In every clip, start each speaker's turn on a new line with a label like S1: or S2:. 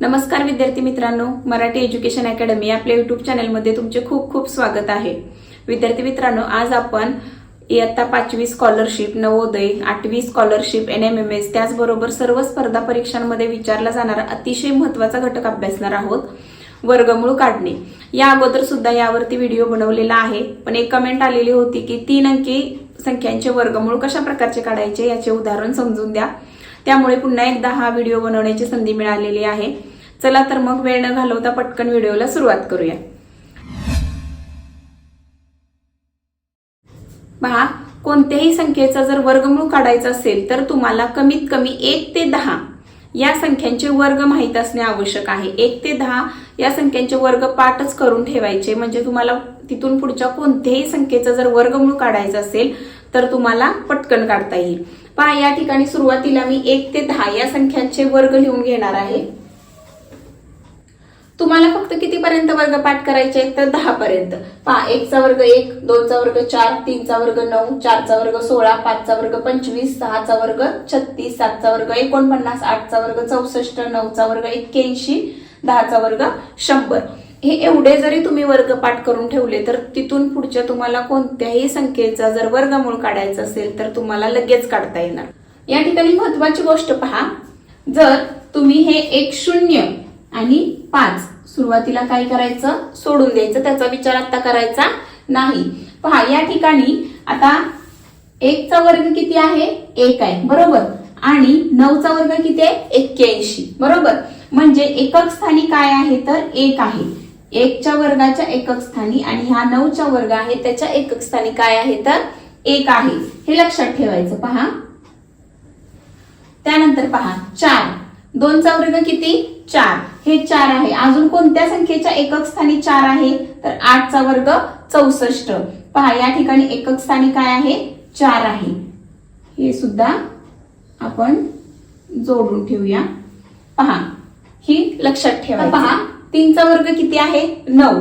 S1: नमस्कार विद्यार्थी मित्रांनो मराठी एज्युकेशन अकॅडमी आपल्या युट्यूब चॅनलमध्ये तुमचे खूप खूप स्वागत आहे. विद्यार्थी मित्रांनो आज आपण इयत्ता पाचवी स्कॉलरशिप नवोदय आठवी scholarship N M M S त्याचबरोबर सर्व स्पर्धा परीक्षांमध्ये विचारला जाणारा अतिशय महत्त्वाचा घटक अभ्यासणार आहोत वर्गमूळ काढणे. या अगोदर सुद्धा यावरती व्हिडिओ बनवलेला आहे पण एक कमेंट आलेली होती की तीन अंकी संख्यांचे वर्गमूळ कशा प्रकारचे काढायचे याचे उदाहरण समजून द्या. त्यामुळे पुन्हा एकदा हा व्हिडिओ बनवण्याची संधी मिळालेली आहे. चला तर मग वेळ न घालवता पटकन व्हिडिओला सुरुवात करूया. पहा कोणत्याही संख्येचा जर वर्गमूळ काढायचा असेल तर तुम्हाला कमीत कमी एक ते दहा या संख्यांचे वर्ग माहीत असणे आवश्यक आहे. एक ते दहा या संख्यांचे वर्ग पाठच करून ठेवायचे. म्हणजे तुम्हाला तिथून पुढच्या कोणत्याही संख्येचा जर वर्गमूळ काढायचा असेल तर तुम्हाला पटकन काढता येईल. पहा या ठिकाणी सुरुवातीला मी एक ते दहा या संख्यांचे वर्ग लिहून घेणार आहे. तुम्हाला फक्त कितीपर्यंत वर्ग पाठ करायचे? आहेत तर दहा पर्यंत पहा एकचा वर्ग एक दोनचा वर्ग चार तीनचा वर्ग नऊ चारचा वर्ग सोळा पाचचा वर्ग पंचवीस सहाचा वर्ग छत्तीस सातचा वर्ग एकोणपन्नास आठचा वर्ग चौसष्ट नऊचा वर्ग एक्क्याऐंशी दहाचा वर्ग शंभर. हे एवढे जरी तुम्ही वर्ग पाठ करून ठेवले तर तिथून पुढच्या तुम्हाला कोणत्याही संख्येचा जर वर्गमूळ काढायचा असेल तर तुम्हाला लगेच काढता येणार. या ठिकाणी महत्वाची गोष्ट पहा. जर तुम्ही हे एक शून्य आणि पाच. सुरुवातीला काय करायचं? सोडून द्यायचं. त्याचा विचार आता करायचा नाही. पहा या ठिकाणी आता एकचा वर्ग किती आहे? एक आहे. बरोबर? आणि नऊचा वर्ग किती आहे? एक्क्याऐंशी. बरोबर? म्हणजे एकक स्थानी काय आहे? तर एक आहे. एकच्या वर्गाच्या एकक स्थानी आणि हा नऊच्या वर्ग आहे त्याच्या एकक स्थानी काय आहे? तर एक आहे. हे लक्षात ठेवायचं. पहा. त्यानंतर पहा. चार. दोनचा वर्ग किती? चार. हे चार आहे. अजून कोणत्या संख्येच्या एकक स्थानी चार आहे? तर आठचा वर्ग चौसष्ट. पहा या ठिकाणी एकक स्थानी काय आहे? चार आहे. हे सुद्धा आपण जोडून ठेवूया. पहा ही लक्षात ठेवा पहा तीनचा वर्ग किती आहे? नऊ.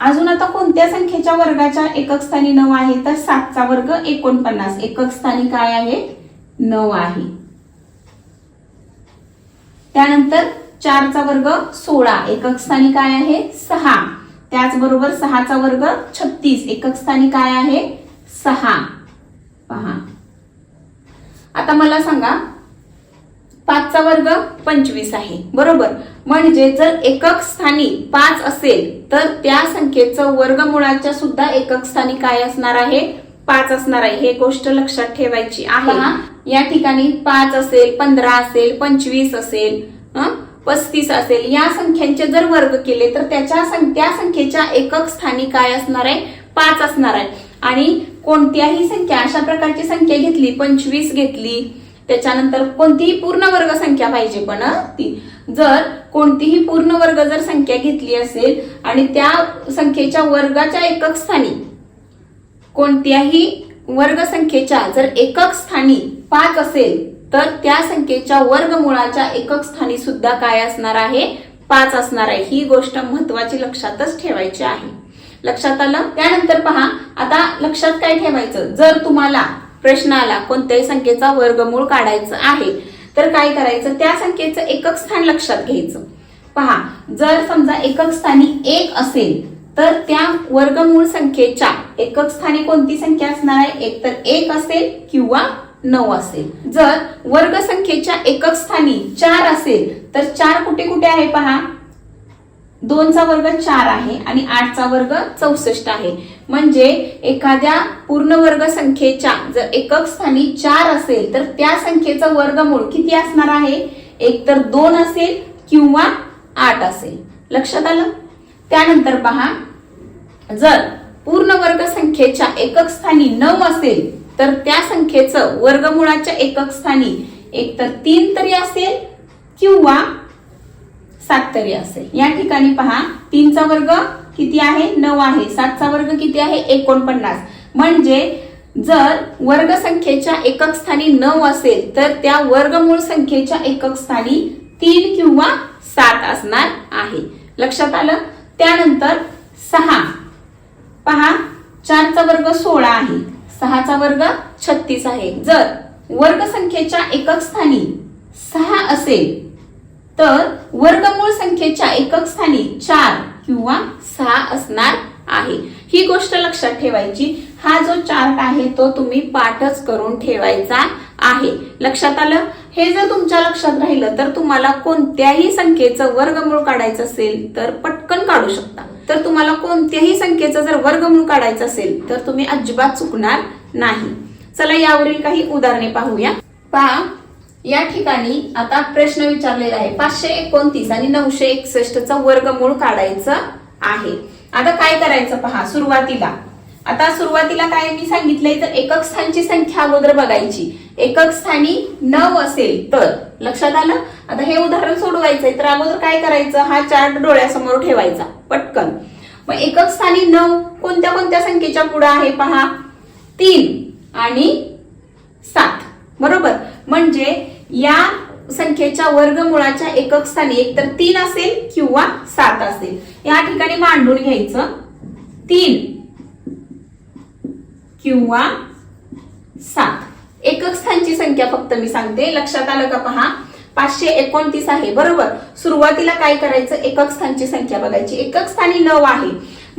S1: अजून आता कोणत्या संख्येच्या वर्गाच्या एकक स्थानी नऊ आहे? तर सातचा वर्ग एकोणपन्नास. एकक स्थानी काय आहे? नऊ आहे. त्यानंतर चारचा वर्ग सोळा. एकक स्थानी काय आहे? सहा. त्याचबरोबर सहाचा वर्ग छत्तीस. एकक स्थानी काय आहे? सहा. पहा. आता मला सांगा पाचचा वर्ग पंचवीस आहे. बरोबर? म्हणजे जर एकक स्थानी पाच असेल तर त्या संख्येचं वर्गमुळाच्या सुद्धा एकक स्थानी काय असणार आहे? पाच असणार आहे. हे गोष्ट लक्षात ठेवायची आहे. या ठिकाणी पाच असेल पंधरा असेल पंचवीस असेल पस्तीस असेल. या संख्यांचे जर वर्ग केले तर त्याच्या सं- त्या संख्येच्या एकक स्थानी काय असणार आहे? पाच असणार आहे. आणि कोणत्याही संख्या अशा प्रकारची संख्या घेतली पंचवीस घेतली त्याच्यानंतर कोणतीही पूर्ण वर्ग संख्या पाहिजे पण ती. जर कोणतीही पूर्ण वर्ग जर संख्या घेतली असेल आणि त्या संख्येच्या वर्गाच्या एकक स्थानी कोणत्याही वर्ग संख्येच्या जर एकक स्थानी पाच असेल तर त्या संख्येच्या वर्गमुळाच्या एकक स्थानी सुद्धा काय असणार आहे? पाच असणार आहे. ही गोष्ट महत्वाची लक्षातच ठेवायची आहे. लक्षात आलं? त्यानंतर पहा आता लक्षात काय ठेवायचं? जर तुम्हाला प्रश्न आला कोणत्याही संख्येचा वर्गमूळ काढायचं आहे तर काय करायचं? त्या संख्येचं एकक स्थान लक्षात घ्यायचं. पहा जर समजा एकक स्थानी एक असेल तर त्या वर्गमूळ संख्येच्या एकक स्थानी कोणती संख्या असणार आहे? एक तर एक असेल किंवा नऊ असेल. जर वर्ग संख्येच्या एकक स्थानी चार असेल तर चार कुठे कुठे आहे पहा? दोनचा वर्ग चार आहे आणि आठचा वर्ग चौसष्ट आहे. म्हणजे एखाद्या पूर्ण वर्ग संख्येच्या जर एकक स्थानी चार असेल तर त्या संख्येचा वर्गमूळ किती असणार आहे? एक तर दोन असेल किंवा आठ असेल. लक्षात आलं? त्यानंतर पहा. जर पूर्ण वर्ग संख्येच्या एकक स्थानी नऊ असेल तर त्या संख्येचं वर्गमुळाच्या एकक स्थानी एक तर तीन तरी असेल किंवा सात तरी असेल. या ठिकाणी पहा तीनचा वर्ग किती आहे? नऊ आहे. सातचा वर्ग किती आहे? एकोणपन्नास. म्हणजे जर वर्ग संख्येच्या एकक स्थानी नऊ असेल तर त्या वर्गमूळ संख्येच्या एकक स्थानी तीन किंवा सात असणार आहे. लक्षात आलं? त्यानंतर सहा. पहा चारचा वर्ग सोळा आहे. सहाचा वर्ग छत्तीस आहे. जर वर्ग संख्येच्या एकक स्थानी सहा असेल तर वर्गमूळ संख्येच्या एकक स्थानी चार किंवा सहा असणार आहे. ही गोष्ट लक्षात ठेवायची. हा जो चार्ट आहे तो तुम्ही पाठच करून ठेवायचा आहे. लक्षात आलं? हे जर तुमच्या लक्षात राहिलं तर तुम्हाला कोणत्याही संख्येचं वर्गमूळ काढायचं असेल तर पटकन काढू शकता. तर तुम्हाला कोणत्याही संख्येचं जर वर्गमूळ काढायचं असेल तर तुम्ही अजिबात चुकणार नाही. चला यावरील काही उदाहरणे पाहूया. पहा या ठिकाणी आता प्रश्न विचारलेला आहे. पाचशे एकोणतीस आणि नऊशे एकसष्टचं वर्गमूळ काढायचं आहे. आता काय करायचं पहा सुरुवातीला. आता सुरुवातीला काय मी सांगितलंय तर एकक स्थानची संख्या अगोदर बघायची. एकक स्थानी नऊ असेल तर लक्षात आलं? आता हे उदाहरण सोडवायचंय तर अगोदर काय करायचं? हा चार्ट डोळ्यासमोर ठेवायचा पटकन. मग एकक स्थानी नऊ कोणत्या कोणत्या संख्येच्या पुढे आहे पहा? तीन आणि सात. बरोबर? म्हणजे या संख्येच्या वर्गमुळाच्या एकक स्थानी एक तर तीन असेल किंवा सात असेल. या ठिकाणी मांडून घ्यायचं तीन. किंवा सात. एकक स्थानची संख्या फक्त मी सांगते. लक्षात आलं का पहा? पाचशे एकोणतीस आहे. बरोबर. सुरुवातीला काय करायचं? एकक स्थानची संख्या बघायची. एकक स्थानी नऊ आहे.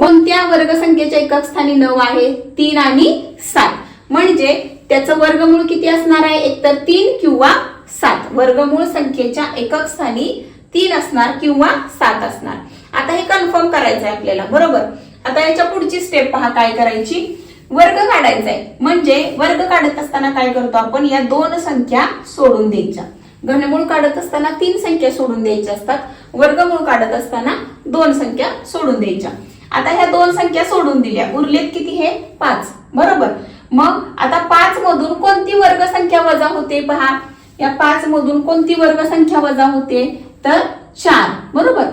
S1: कोणत्या वर्गसंख्येच्या एकक स्थानी नऊ आहे? तीन आणि सात. म्हणजे त्याचं वर्गमूळ किती असणार आहे? एकतर तीन किंवा सात. वर्गमूळ संख्येच्या एकक स्थानी तीन असणार किंवा सात असणार. आता हे कन्फर्म करायचं आहे आपल्याला. बरोबर? आता याच्या पुढची स्टेप पहा काय करायची? वर्ग काढायचा आहे म्हणजे वर्ग काढत असताना काय करतो आपण? या दोन संख्या सोडून द्यायच्या. घनमूळ काढत असताना तीन संख्या सोडून द्यायच्या असतात. वर्गमूळ काढत असताना दोन संख्या सोडून द्यायच्या. आता ह्या दोन संख्या सोडून दिल्या. उरलेत किती हे? पाच. बरोबर? मग आता पाच मधून कोणती वर्गसंख्या वजा होते पहा? या पाच मधून कोणती वर्गसंख्या वजा होते? तर चार. बरोबर?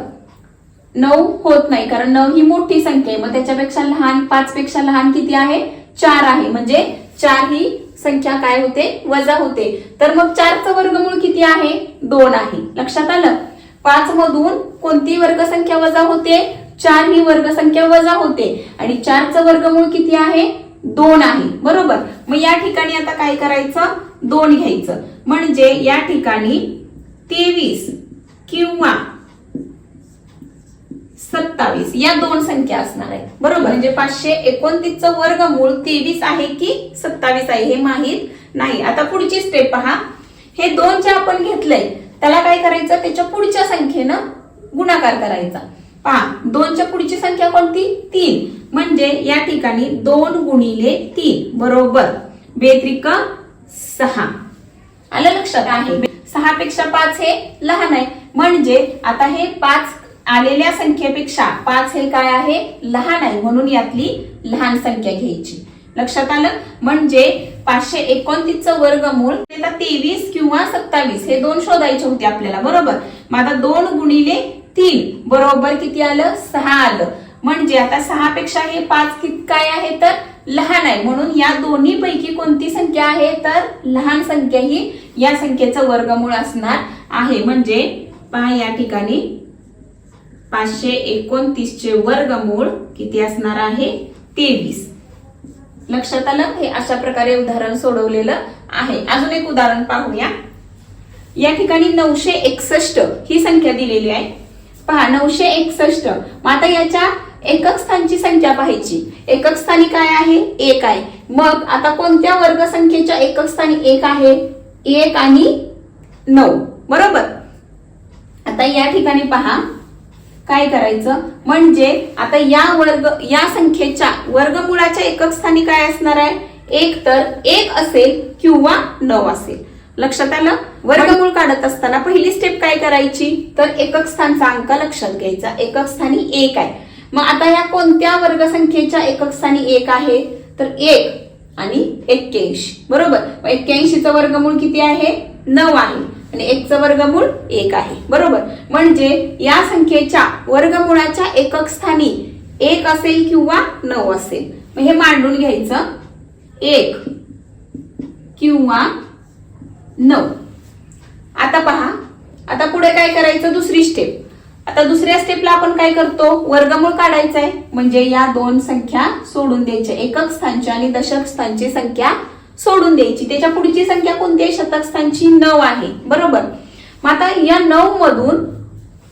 S1: नऊ होत नाही कारण नऊ ही मोठी संख्या आहे. मग त्याच्यापेक्षा लहान पाच पेक्षा लहान किती आहे? चार आहे. म्हणजे चार ही संख्या काय होते? वजा होते. तर मग चारचं वर्गमूळ किती आहे? दोन आहे. लक्षात आलं? पाच मधून कोणती वर्गसंख्या वजा होते? चार ही वर्गसंख्या वजा होते. आणि चारचं वर्गमूळ किती आहे? दोन आहे. बरोबर? मग या ठिकाणी आता काय करायचं? दोन घ्यायचं. म्हणजे या ठिकाणी तेवीस किंवा सत्तावीस. या दोन संख्या असणार आहेत. बरोबर? म्हणजे पाचशे एकोणतीसचं वर्गमूळ तेवीस आहे की सत्तावीस आहे हे माहीत नाही. आता पुढची स्टेप पहा. हे दोन जे आपण घेतलंय त्याला काय करायचं? त्याच्या पुढच्या संख्येनं गुणाकार करायचा. पहा दोनच्या पुढची संख्या कोणती? तीन. म्हणजे या ठिकाणी दोन गुणिले तीन. बरोबर? बेत्रिक सहा. आलं लक्षात? आहे. सहा पेक्षा पाच हे लहान आहे. म्हणजे आता हे पाच आलेल्या संख्येपेक्षा पाच हे काय आहे? लहान आहे. म्हणून यातली लहान संख्या घ्यायची. लक्षात आलं? म्हणजे पाचशे एकोणतीसचं वर्गमूळ तेवीस किंवा सत्तावीस हे दोन शोधायचे होते आपल्याला. बरोबर? मग आता दोन गुणिले तीन बरोबर किती आलं? सहा आलं. म्हणजे आता सहा पेक्षा हे पाच कित काय आहे? तर लहान आहे. म्हणून या दोन्ही पैकी कोणती संख्या आहे? तर लहान संख्या ही या संख्येचं वर्गमूळ असणार आहे. म्हणजे पहा या ठिकाणी पाचशे एकोणतीस चे वर्गमूळ किती असणार आहे? तेवीस. लक्षात आलं? हे अशा प्रकारे उदाहरण सोडवलेलं आहे. अजून एक उदाहरण पाहूया. या ठिकाणी नऊशे एकसष्ट ही संख्या दिलेली आहे. पहा नऊशे एकसष्ट. मग आता याच्या एकक स्थानची संख्या पाहायची. एकक स्थानी काय आहे? एक आहे. मग आता कोणत्या वर्गसंख्येच्या एकक स्थानी एक आहे? एक आणि नऊ. बरोबर? आता या ठिकाणी पहा. काय करायचं? म्हणजे आता या वर्ग या संख्येच्या वर्गमुळाच्या एकक स्थानी काय असणार आहे? एक तर एक असेल किंवा नऊ असेल. लक्षात आलं? वर्गमूळ काढत असताना पहिली स्टेप काय करायची? तर एकक स्थानचा अंक लक्षात घ्यायचा. एकक स्थानी एक आहे. मग आता या कोणत्या वर्गसंख्येच्या एकक स्थानी एक आहे? तर एक आणि एक्क्याऐंशी. बरोबर? एक्क्याऐंशीचं वर्गमूळ किती आहे? नऊ आहे. आणि एकचं वर्गमूळ एक आहे. बरोबर? म्हणजे या संख्येच्या वर्गमुळाच्या एकक स्थानी एक असेल किंवा नऊ असेल. मग हे मांडून घ्यायचं. एक किंवा नऊ. आता पहा. आता पुढे काय करायचं? दुसरी स्टेप आता दुसऱ्या स्टेपला आपण काय करतो? वर्गमूळ काढायचा आहे म्हणजे या दोन संख्या सोडून द्यायच्या. एकक स्थानची आणि दशक स्थानची संख्या सोडून द्यायची. त्याच्या पुढची संख्या कोणती आहे? शतकस्थानची नऊ आहे. बरोबर? मग आता या नऊ मधून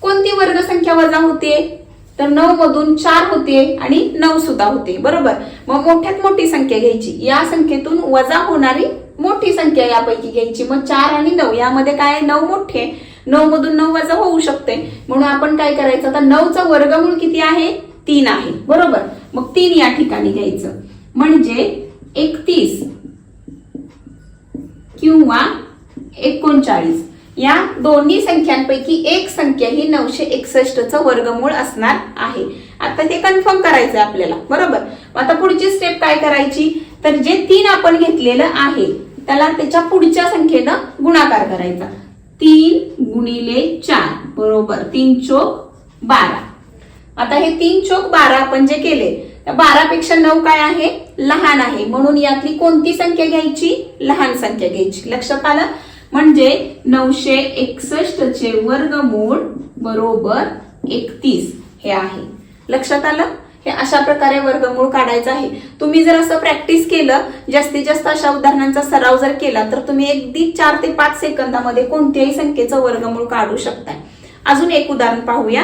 S1: कोणती वर्गसंख्या वजा होते? तर नऊ मधून चार होते आणि नऊ सुद्धा होते. बरोबर? मग मोठ्यात मोठी संख्या घ्यायची. या संख्येतून वजा होणारी मोठी संख्या यापैकी घ्यायची. मग चार आणि नऊ यामध्ये काय आहे? नऊ मोठे. नऊ मधून नऊ वजा होऊ शकते. म्हणून आपण काय करायचं? आता नऊचा वर्गमूळ किती आहे? तीन आहे. बरोबर? मग तीन या ठिकाणी घ्यायचं. म्हणजे एकतीस. किंवा एकोणचाळीस. या दोन्ही संख्यांपैकी एक संख्या ही नऊशे एकसष्टचं वर्गमूळ असणार आहे. आता ते कन्फर्म करायचं आहे आपल्याला. बरोबर? आता पुढची स्टेप काय करायची? तर जे तीन आपण घेतलेलं आहे त्याला त्याच्या पुढच्या संख्येनं गुणाकार करायचा. तीन गुणिले चार. बरोबर? तीन चोक बारा. आता हे तीन चोक बारा आपण जे केले बारा पेक्षा नऊ काय आहे? लहान आहे. म्हणून यातली कोणती संख्या घ्यायची? लहान संख्या घ्यायची. लक्षात आलं? म्हणजे नऊशे एकसष्ट चे वर्गमूळ बरोबर एकतीस हे आहे. लक्षात आलं? हे अशा प्रकारे वर्गमूळ काढायचं आहे. तुम्ही जर असं प्रॅक्टिस केलं जास्तीत जास्त अशा उदाहरणांचा सराव जर केला तर तुम्ही अगदी चार ते पाच सेकंदामध्ये कोणत्याही संख्येचं वर्गमूळ काढू शकताय. अजून एक उदाहरण पाहूया.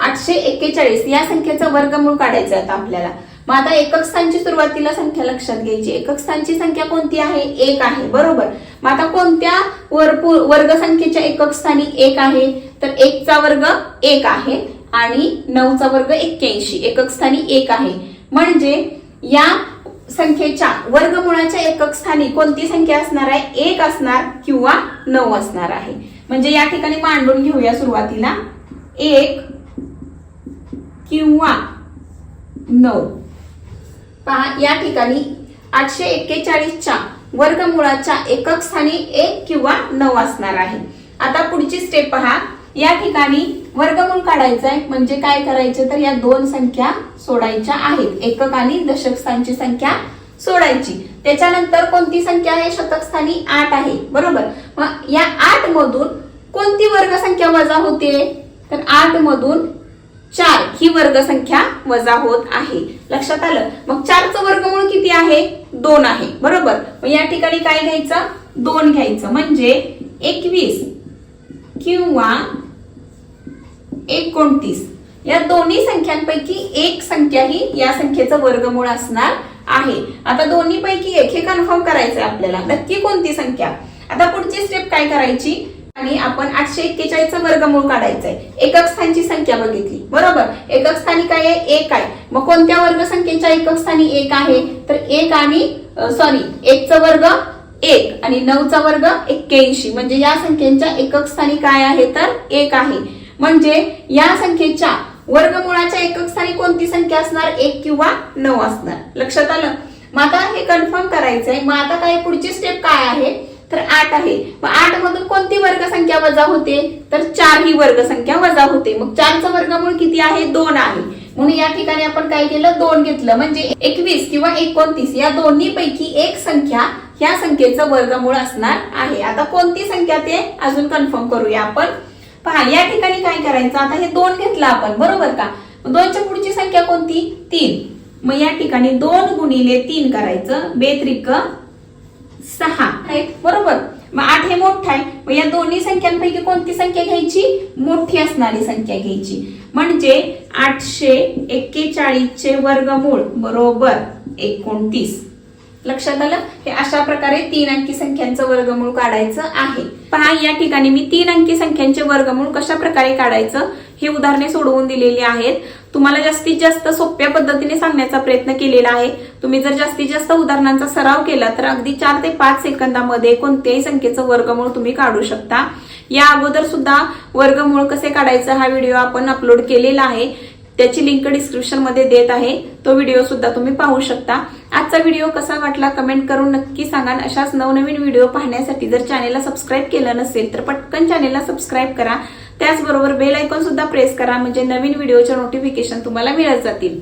S1: आठशे एक्केचाळीस या संख्येचं वर्गमूळ काढायचं आहे आता आपल्याला. मग आता एकक स्थानची सुरुवातीला संख्या लक्षात घ्यायची. एकक स्थानची संख्या कोणती आहे? एक आहे. बरोबर. मग आता कोणत्या वर्ग संख्येच्या एकक स्थानी एक आहे? तर एकचा वर्ग एक आहे आणि नऊचा वर्ग एक्क्याऐंशी. एकक स्थानी एक आहे. म्हणजे या संख्येच्या वर्गमुळाच्या एकक स्थानी कोणती संख्या असणार आहे? एक असणार किंवा नऊ असणार आहे. म्हणजे या ठिकाणी मांडून घेऊया सुरुवातीला. एक किंवा नऊ. पहा या ठिकाणी आठशे एक्केचाळीसच्या वर्गमुळाच्या एकक स्थानी एक किंवा नऊ असणार आहे. आता पुढची स्टेप पहा. या ठिकाणी वर्गमूळ काढायचं आहे. म्हणजे काय करायचं? तर या दोन संख्या सोडायच्या आहेत. एकक आणि दशक स्थानची संख्या सोडायची. त्याच्यानंतर कोणती संख्या आहे? शतकस्थानी आठ आहे. बरोबर? मग या आठ मधून कोणती वर्गसंख्या वजा होते? तर आठ मधून चार ही वर्गसंख्या वजा होत आहे. लक्षात आलं? मग चारचं वर्गमूळ किती आहे? दोन आहे. बरोबर? मग या ठिकाणी काय घ्यायचं? दोन घ्यायचं. म्हणजे एकवीस किंवा एकोणतीस. या दोन्ही संख्यांपैकी एक संख्या ही या संख्येचं वर्गमूळ असणार आहे. आता दोन्ही पैकी एक हे कन्फर्म करायचं आपल्याला. नक्की कोणती संख्या? आता पुढची स्टेप काय करायची? आणि आपण आठशे एक्केचाळीसचा वर्गमूळ काढायचंय. एकक स्थानची संख्या बघितली. बरोबर? एकक स्थानी काय आहे? एक आहे. मग कोणत्या वर्ग संख्येच्या एकक स्थानी एक आहे? तर एक आणि सॉरी एकचा वर्ग एक आणि नऊचा वर्ग एक्क्याऐंशी. म्हणजे या संख्येच्या एकक स्थानी काय आहे? तर एक आहे. म्हणजे या संख्येच्या वर्गमुळाच्या एकक स्थानी कोणती संख्या असणार? एक किंवा नऊ असणार. लक्षात आलं? मग आता हे कन्फर्म करायचंय. मग आता काय पुढची स्टेप काय आहे? तर आठ आहे. मग आठ मधून कोणती संख्या वजा होते तर चार ही वर्गसंख्या वजा होते. मग चारचं वर्गमूळ किती आहे? दोन आहे. म्हणून या ठिकाणी आपण काय केलं? दोन घेतलं. म्हणजे एकवीस किंवा एकोणतीस या दोन्ही पैकी एक संख्या ह्या संख्येचं वर्गमूळ असणार आहे. आता कोणती संख्या ते? अजून कन्फर्म करूया आपण. पहा या ठिकाणी काय करायचं? आता हे दोन घेतलं आपण. बरोबर का? दोनच्या पुढची संख्या कोणती? तीन. मग या ठिकाणी दोन गुणिले तीन करायचं. बेत्रिक सहा. बरोबर? मग आठ हे मोठं आहे. मग या दोन्ही संख्यांपैकी कोणती संख्या घ्यायची? मोठी असणारी संख्या घ्यायची. म्हणजे आठशे एक्केचाळीस चे वर्गमूळ बरोबर एकोणतीस. लक्षात आलं? हे अशा प्रकारे तीन अंकी संख्यांचं वर्गमूळ काढायचं आहे. पहा या ठिकाणी मी तीन अंकी संख्यांचे वर्गमूळ कशा प्रकारे काढायचं? हे उदाहरणे सोडवून दिलेली आहेत. तुम्हाला जास्तीत जास्त सोप्या पद्धतीने सांगण्याचा प्रयत्न केलेला आहे. तुम्ही जर जास्तीत जास्त उदाहरणांचा सराव केला तर अगदी चार ते पाच सेकंदामध्ये कोणत्याही संख्येचं वर्गमूळ तुम्ही काढू शकता. या अगोदर सुद्धा वर्गमूळ कसे काढायचं हा व्हिडिओ आपण अपलोड केलेला आहे. त्याची लिंक डिस्क्रिप्शनमध्ये देत आहे. तो व्हिडिओ सुद्धा तुम्ही पाहू शकता. आजचा व्हिडिओ कसा वाटला कमेंट करून नक्की सांगा अशाच नवनवीन व्हिडिओ पाहण्यासाठी जर चॅनेलला सबस्क्राईब केलं नसेल तर पटकन चॅनेलला सबस्क्राईब करा. त्याचबरोबर बेल आयकॉन सुद्धा प्रेस करा म्हणजे नवीन व्हिडिओच्या नोटिफिकेशन तुम्हाला मिळत जातील.